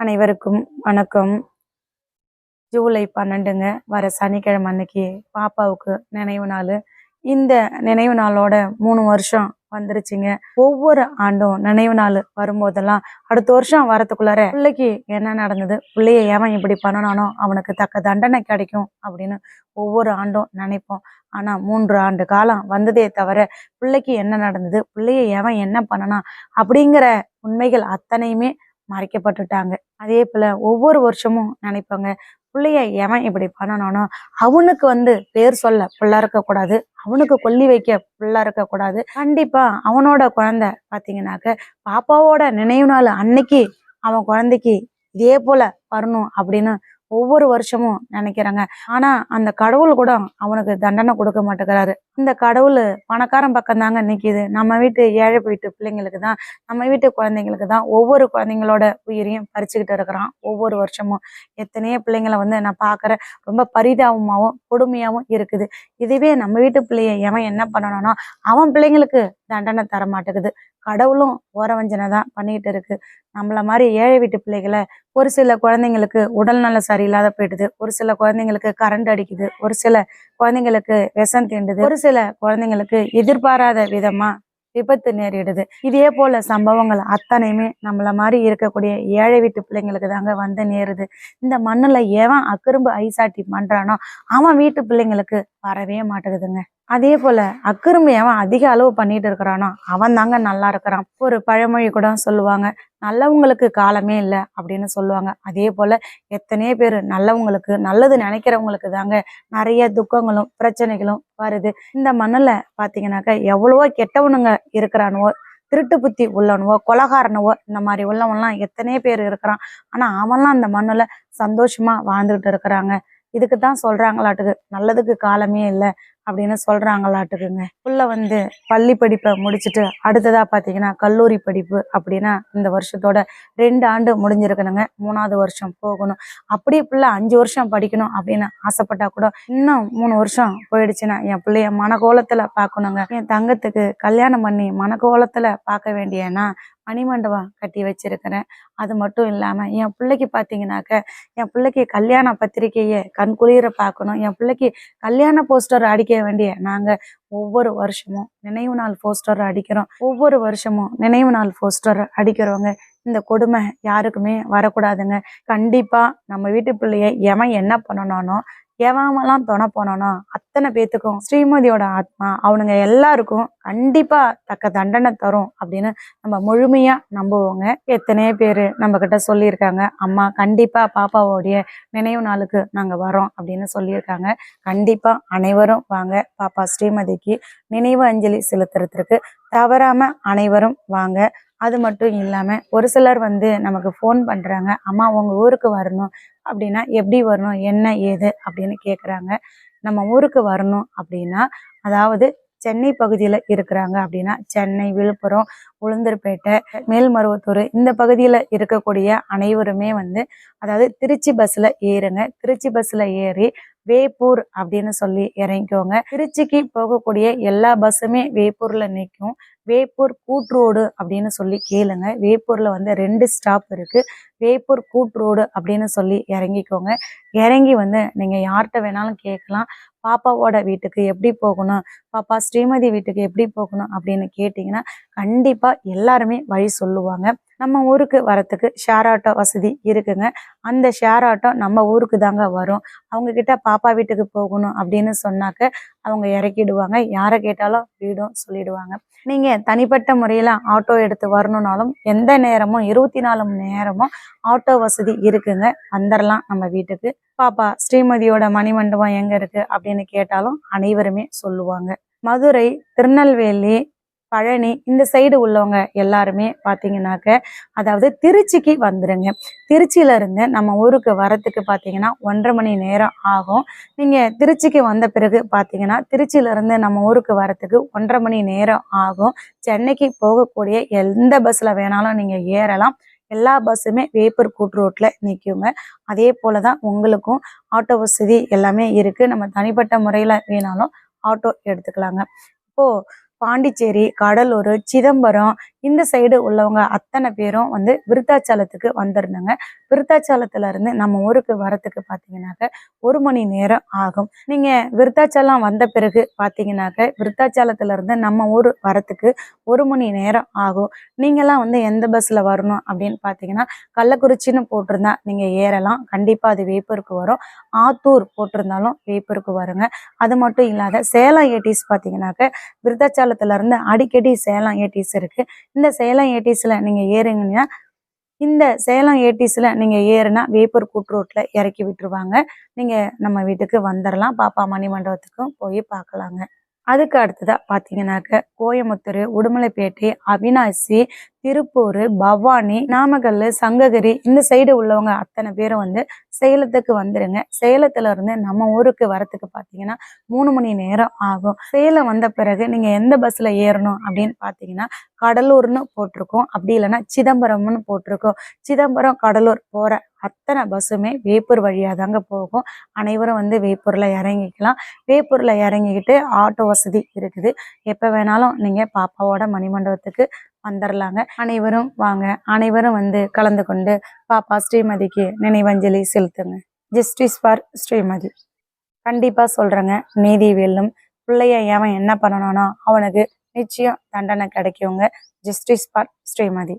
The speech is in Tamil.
அனைவருக்கும் வணக்கம். ஜூலை பன்னெண்டுங்க. வர சனிக்கிழமை அன்னைக்கு பாப்பாவுக்கு நினைவு நாள். இந்த நினைவு நாளோட மூணு வருஷம் வந்துருச்சுங்க. ஒவ்வொரு ஆண்டும் நினைவு நாள் வரும்போதெல்லாம் அடுத்த வருஷம் வரத்துக்குள்ளார பிள்ளைக்கு என்ன நடந்தது? பிள்ளைய ஏவன் இப்படி பண்ணனானோ அவனுக்கு தக்க தண்டனை கிடைக்கும் அப்படின்னு ஒவ்வொரு ஆண்டும் நினைப்போம். ஆனால் மூன்று ஆண்டு காலம் வந்ததே தவிர பிள்ளைக்கு என்ன நடந்தது? பிள்ளைய எவன் என்ன பண்ணனா அப்படிங்கிற உண்மைகள் அத்தனையுமே மறைக்கப்பட்டுட்டாங்க. அதே போல் ஒவ்வொரு வருஷமும் நினைப்பாங்க பிள்ளைய எவன் இப்படி பண்ணனானோ அவனுக்கு வந்து பேர் சொல்ல பிள்ளை இருக்கக்கூடாது. அவனுக்கு கொல்லி வைக்க பிள்ளை இருக்கக்கூடாது. கண்டிப்பாக அவனோட குழந்தை பார்த்தீங்கன்னாக்க பாப்பாவோட நினைவு நாள் அன்னைக்கு அவன் குழந்தைக்கு இதே போல் வரணும் அப்படின்னு ஒவ்வொரு வருஷமும் நினைக்கிறாங்க. ஆனால் அந்த கடவுள் கூட அவனுக்கு தண்டனை கொடுக்க மாட்டேங்கிறாரு. இந்த கடவுள் பணக்காரன் பக்கம் தாங்க நிக்குது. நம்ம வீட்டு ஏழை வீட்டு பிள்ளைங்களுக்கு தான் நம்ம வீட்டு குழந்தைங்களுக்கு தான் ஒவ்வொரு குழந்தைங்களோட உயிரையும் பறிச்சுக்கிட்டு இருக்கிறான் ஒவ்வொரு வருஷமும். எத்தனையோ பிள்ளைங்களை வந்து நான் பார்க்குறேன். ரொம்ப பரிதாபமாகவும் கொடுமையாகவும் இருக்குது. இதுவே நம்ம வீட்டு பிள்ளைய எவன் என்ன பண்ணணும்னா அவன் பிள்ளைங்களுக்கு தண்டனை தர மாட்டேங்குது கடவுளும் ஓரவஞ்சனை தான் பண்ணிக்கிட்டு இருக்கு. நம்மள மாதிரி ஏழை வீட்டு பிள்ளைகளை ஒரு சில குழந்தைங்களுக்கு உடல் நலம் சரியில்லாத போயிடுது ஒரு சில குழந்தைங்களுக்கு கரண்ட் அடிக்குது. ஒரு சில குழந்தைங்களுக்கு விஷம் தீண்டுது. ஒரு சில குழந்தைங்களுக்கு எதிர்பாராத விதமா விபத்து நேரிடுது. இதே போல சம்பவங்கள் அத்தனையுமே நம்மள மாதிரி இருக்கக்கூடிய ஏழை வீட்டு பிள்ளைங்களுக்கு தாங்க வந்து நேருது. இந்த மண்ணுல எவன் அக்கரும்பு ஐசாட்டி பண்றானோ அவன் வீட்டு பிள்ளைங்களுக்கு வரவே மாட்டேங்குதுங்க. அதே போல அக்கரும்பு அவன் அதிக அளவு பண்ணிட்டு இருக்கிறானோ? அவன் தாங்க நல்லா இருக்கிறான். ஒரு பழமொழி கூட சொல்லுவாங்க நல்லவங்களுக்கு காலமே இல்லை அப்படின்னு சொல்லுவாங்க. அதே போல எத்தனையோ பேர் நல்லவங்களுக்கு நல்லது நினைக்கிறவங்களுக்கு தாங்க நிறைய துக்கங்களும் பிரச்சனைகளும் வருது. இந்த மண்ணில் பார்த்தீங்கன்னாக்கா எவ்வளவோ கெட்டவனுங்க இருக்கிறானுவோ திருட்டு புத்தி உள்ளவனுவோ கொலகாரனவோ இந்த மாதிரி உள்ளவன்லாம் எத்தனையோ பேர் இருக்கிறான். ஆனால் அவன்லாம் அந்த மண்ணில் சந்தோஷமா வாழ்ந்துகிட்டு இருக்கிறாங்க. இதுக்கு தான் சொல்றாங்களாட்டுக்கு நல்லதுக்கு காலமே இல்லை அப்படின்னு சொல்றாங்களாட்டுக்குங்க. புள்ள வந்து பள்ளி படிப்பை முடிச்சுட்டு அடுத்ததா பாத்தீங்கன்னா கல்லூரி படிப்பு அப்படின்னா இந்த வருஷத்தோட ரெண்டு ஆண்டு முடிஞ்சிருக்கணுங்க. மூணாவது வருஷம் போகணும். அப்படியே பிள்ளை அஞ்சு வருஷம் படிக்கணும் அப்படின்னு ஆசைப்பட்டா கூட இன்னும் மூணு வருஷம் போயிடுச்சுன்னா என் பிள்ளைய மனக்கோலத்துல பார்க்கணுங்க என் தங்கத்துக்கு கல்யாணம் பண்ணி மனக்கோலத்துல பார்க்க வேண்டியனா மணிமண்டபம் கட்டி வச்சிருக்கிறேன். அது மட்டும் இல்லாமல் என் பிள்ளைக்கு பார்த்தீங்கன்னாக்க என் பிள்ளைக்கு கல்யாண பத்திரிக்கையை கண்குளிர பார்க்கணும் என் பிள்ளைக்கு கல்யாண போஸ்டர் அடிக்க வேண்டிய நாங்க ஒவ்வொரு வருஷமும் நினைவு நாள் போஸ்டர் அடிக்கிறோம். ஒவ்வொரு வருஷமும் நினைவு நாள் போஸ்டர் அடிக்கிறவங்க இந்த கொடுமை யாருக்குமே வரக்கூடாதுங்க. கண்டிப்பா நம்ம வீட்டு பிள்ளைய எவன் என்ன பண்ணணும்னோ எவாமெல்லாம் துணை போனானோ அத்தனை பேத்துக்கும் ஸ்ரீமதியோட ஆத்மா அவனுங்க எல்லாருக்கும் கண்டிப்பா தக்க தண்டனை தரும் அப்படின்னு நம்ம முழுமையா நம்புவோங்க. எத்தனையோ பேர் நம்ம கிட்ட சொல்லியிருக்காங்க. அம்மா கண்டிப்பா பாப்பாவோடைய நினைவு நாளுக்கு நாங்க வரோம் அப்படின்னு சொல்லியிருக்காங்க. கண்டிப்பா அனைவரும் வாங்க. பாப்பா ஸ்ரீமதிக்கு நினைவு அஞ்சலி செலுத்துறதுக்கு தவறாம அனைவரும் வாங்க. அது மட்டும் இல்லாமல் ஒரு சிலர் வந்து நமக்கு ஃபோன் பண்றாங்க. அம்மா உங்கள் ஊருக்கு வரணும். அப்படின்னா எப்படி வரணும் என்ன ஏது அப்படின்னு கேட்குறாங்க நம்ம ஊருக்கு வரணும் அப்படின்னா அதாவது சென்னை பகுதியில் இருக்கிறாங்க அப்படின்னா சென்னை விழுப்புரம் உளுந்தூர்பேட்டை மேல்மருவத்தூர் இந்த பகுதியில் இருக்கக்கூடிய அனைவருமே வந்து அதாவது திருச்சி பஸ்ஸில் ஏறுங்க. திருச்சி பஸ்ஸில் ஏறி வேப்பூர் அப்படின்னு சொல்லி இறங்கிக்கோங்க. திருச்சிக்கு போகக்கூடிய எல்லா பஸ்ஸுமே வேப்பூரில் நிற்கும். வேப்பூர் கூட்ரோடு அப்படின்னு சொல்லி கேளுங்க. வேப்பூரில் வந்து ரெண்டு ஸ்டாப் இருக்குது வேப்பூர் கூட்ரோடு அப்படின்னு சொல்லி இறங்கிக்கோங்க. இறங்கி வந்து நீங்கள் யார்கிட்ட வேணாலும் கேட்கலாம். பாப்பாவோட வீட்டுக்கு எப்படி போகணும்? பாப்பா ஸ்ரீமதி வீட்டுக்கு எப்படி போகணும் அப்படின்னு கேட்டிங்கன்னா கண்டிப்பாக எல்லாருமே வழி சொல்லுவாங்க. நம்ம ஊருக்கு வரத்துக்கு ஷேர் ஆட்டோ வசதி இருக்குங்க. அந்த ஷேர் ஆட்டோ நம்ம ஊருக்கு தாங்க வரும். அவங்கக்கிட்ட பாப்பா வீட்டுக்கு போகணும் அப்படின்னு சொன்னாக்க அவங்க இறக்கிடுவாங்க. யாரை கேட்டாலும் வீடும் சொல்லிடுவாங்க. நீங்க தனிப்பட்ட முறையில ஆட்டோ எடுத்து வரணும்னாலும் எந்த நேரமும் இருபத்தி நாலு மணி நேரமும் ஆட்டோ வசதி இருக்குங்க. வந்துடலாம் நம்ம வீட்டுக்கு. பாப்பா ஸ்ரீமதியோட மணிமண்டபம் எங்க இருக்கு அப்படின்னு கேட்டாலும் அனைவருமே சொல்லுவாங்க. மதுரை திருநெல்வேலி பழனி இந்த சைடு உள்ளவங்க எல்லாருமே பார்த்தீங்கன்னாக்க அதாவது திருச்சிக்கு வந்துடுங்க திருச்சியிலேருந்து நம்ம ஊருக்கு வரத்துக்கு பார்த்தீங்கன்னா ஒன்றரை மணி நேரம் ஆகும். நீங்கள் திருச்சிக்கு வந்த பிறகு பார்த்தீங்கன்னா திருச்சியிலேருந்து நம்ம ஊருக்கு வரத்துக்கு ஒன்றரை மணி நேரம் ஆகும். சென்னைக்கு போகக்கூடிய எந்த பஸ்ஸில் வேணாலும் நீங்கள் ஏறலாம். எல்லா பஸ்ஸுமே வேப்பூர் கூட்டு ரோட்டில் நிற்குங்க அதே போல தான் உங்களுக்கும் ஆட்டோ வசதி எல்லாமே இருக்குது நம்ம தனிப்பட்ட முறையில் வேணாலும் ஆட்டோ எடுத்துக்கலாங்க. இப்போ பாண்டிச்சேரி கடலூர் சிதம்பரம் இந்த சைடு உள்ளவங்க அத்தனை பேரும் வந்து விருத்தாச்சலத்துக்கு வந்திருந்தாங்க. விருத்தாச்சாலத்துல இருந்து நம்ம ஊருக்கு வரத்துக்கு பார்த்தீங்கன்னாக்க ஒரு மணி நேரம் ஆகும். நீங்க விருத்தாச்சலம் வந்த பிறகு பார்த்தீங்கன்னாக்க விருத்தாச்சாலத்துல இருந்து நம்ம ஊர் வரத்துக்கு ஒரு மணி நேரம் ஆகும். நீங்கெல்லாம் வந்து எந்த பஸ்ல வரணும் அப்படின்னு பார்த்தீங்கன்னா கள்ளக்குறிச்சின்னு போட்டிருந்தா நீங்க ஏறலாம். கண்டிப்பா அது வேப்பூருக்கு வரும். ஆத்தூர் போட்டிருந்தாலும் வேப்பூருக்கு வருங்க. அது மட்டும் இல்லாத சேலம் ஏடிஸ் பார்த்தீங்கன்னாக்க விருத்தாச்சலத்துல இருந்து அடிக்கடி சேலம் ஏடிஸ் இருக்கு. இந்த சேலம் ஏடிஸ்ல நீங்க ஏறுங்கன்னா இந்த சேலம் ஏடிஸ்ல நீங்க ஏறுனா வேப்பூர் கூட்ரோட்ல இறக்கி விட்டுருவாங்க. நீங்க நம்ம வீட்டுக்கு வந்துடலாம் பாப்பா மணி மண்டபத்துக்கும் போய் பார்க்கலாங்க அதுக்கு அடுத்ததாக பார்த்தீங்கன்னாக்க கோயம்புத்தூர் உடுமலைப்பேட்டை அவினாசி திருப்பூர் பவானி நாமக்கல் சங்ககிரி இந்த சைடு உள்ளவங்க அத்தனை பேரும் வந்து சேலத்துக்கு வந்துருங்க. சேலத்துல இருந்து நம்ம ஊருக்கு வரத்துக்கு பார்த்தீங்கன்னா மூணு மணி நேரம் ஆகும். சேலம் வந்த பிறகு நீங்கள் எந்த பஸ்ஸில் ஏறணும் அப்படின்னு பார்த்தீங்கன்னா கடலூர்னு போட்டிருக்கோம். அப்படி இல்லைன்னா சிதம்பரம்னு போட்டிருக்கோம். சிதம்பரம் கடலூர் போகிற அத்தனை பஸ்ஸுமே வேப்பூர் வழியாக தாங்க போகும். அனைவரும் வந்து வேப்பூர்ல இறங்கிக்கலாம். வேப்பூர்ல இறங்கிக்கிட்டு ஆட்டோ வசதி இருக்குது. எப்ப வேணாலும் நீங்க பாப்பாவோட மணிமண்டபத்துக்கு வந்துடலாங்க அனைவரும் வாங்க. அனைவரும் வந்து கலந்து கொண்டு பாப்பா ஸ்ரீமதிக்கு நினைவஞ்சலி செலுத்துங்க. Justice for Srimathi. கண்டிப்பா சொல்றேங்க. நீதி வெல்லும். பிள்ளைய ஏவன் என்ன பண்ணணும்னா அவனுக்கு நிச்சயம் தண்டனை கிடைக்குங்க. Justice for Srimathi.